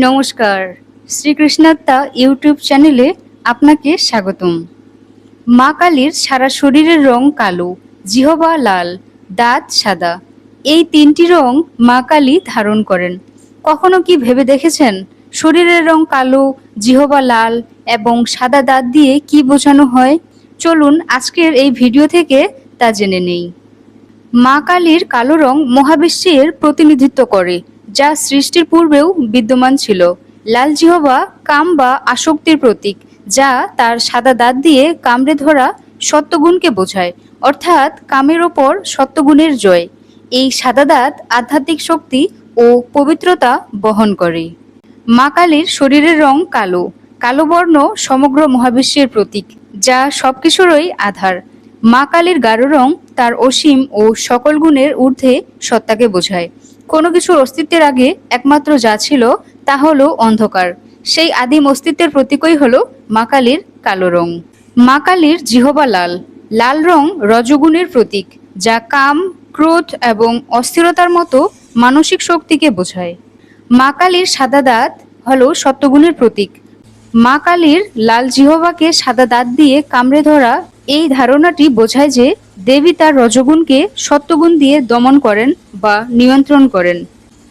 নমস্কার। শ্রীকৃষ্ণাত্মা ইউটিউব চ্যানেলে আপনাকে স্বাগতম। মা কালীর সারা শরীরের রং কালো, জিহবা লাল, দাঁত সাদা। এই তিনটি রং মা কালী ধারণ করেন। কখনো কি ভেবে দেখেছেন? শরীরের রং কালো, জিহবা লাল এবং সাদা দাঁত দিয়ে কি বোঝানো হয়? চলুন আজকের এই ভিডিও থেকে তা জেনে নেই। মা কালীর কালো রং মহাবিশ্বের প্রতিনিধিত্ব করে। যা সৃষ্টির পূর্বেও বিদ্যমান ছিল। লাল জিহবা, কাম বা আসক্তির প্রতীক, যা তার সাদা দাঁত দিয়ে কামড়ে ধরা সত্যগুণকে বোঝায়, অর্থাৎ কামের ওপর সত্যগুণের জয়। এই সাদা দাঁত আধ্যাত্মিক শক্তি ও পবিত্রতা বহন করে। মা কালীর শরীরের রং কালো কালো বর্ণ সমগ্র মহাবিশ্বের প্রতীক, যা সবকিছুরই আধার। মা কালীর গাঢ় রং তার অসীম ও সকল গুণের ঊর্ধ্বে সত্তাকে বোঝায়। কোনো কিছুর অস্তিত্বের আগে একমাত্র যা ছিল তা হলো অন্ধকার। সেই আদিম অস্তিত্বের প্রতীকই হলো মা কালীর কালো রং। মা কালীর জিহবা লাল। লাল রং রজগুণের প্রতীক, যা কাম, ক্রোধ এবং অস্থিরতার মতো মানসিক শক্তিকে বোঝায়। মা কালীর সাদা দাঁত হলো সত্যগুণের প্রতীক মা কালীর লাল জিহবাকে সাদা দাঁত দিয়ে কামড়ে ধরা, এই ধারণাটি বোঝায় যে দেবী তার রজগুণকে সত্যগুণ দিয়ে দমন করেন বা নিয়ন্ত্রণ করেন।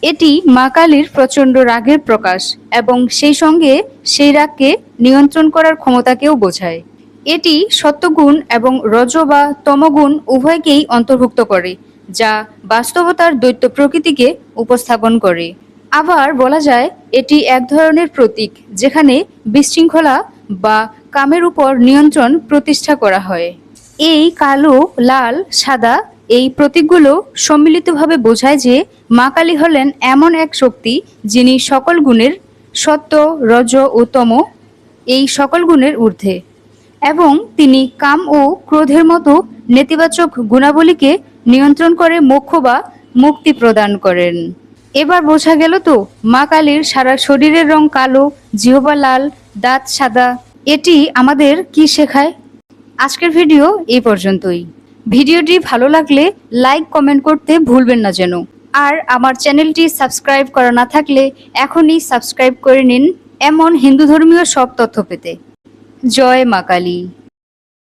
এটি মা কালীর প্রচণ্ড রাগের প্রকাশ এবং সেই সঙ্গে সেই রাগকে নিয়ন্ত্রণ করার ক্ষমতাকেও বোঝায়। এটি সত্যগুণ এবং রজ বা তমগুণ উভয়কেই অন্তর্ভুক্ত করে, যা বাস্তবতার দৈত্য প্রকৃতিকে উপস্থাপন করে। আবার বলা যায় এটি এক ধরনের প্রতীক, যেখানে বিশৃঙ্খলা বা কামের উপর নিয়ন্ত্রণ প্রতিষ্ঠা করা হয়। এই কালো, লাল, সাদা এই প্রতীকগুলো সম্মিলিতভাবে বোঝায় যে মা কালী হলেন এমন এক শক্তি যিনি সকল গুণের সত্য, রজ ও তম এই সকল গুণের ঊর্ধ্বে এবং তিনি কাম ও ক্রোধের মতো নেতিবাচক গুণাবলীকে নিয়ন্ত্রণ করে মোক্ষ বা মুক্তি প্রদান করেন। এবার বোঝা গেল তো, মা কালীর সারা শরীরের রং কালো, জিহবা লাল, দাঁত সাদা। এটি আমাদের কি শেখায়? আজকের ভিডিও এই পর্যন্তই। ভিডিওটি ভালো লাগলে লাইক, কমেন্ট করতে ভুলবেন না যেন। আর আমার চ্যানেলটি সাবস্ক্রাইব করা না থাকলে এখনই সাবস্ক্রাইব করে নিন এমন হিন্দু ধর্মীয় সব তথ্য পেতে। জয় মা কালী।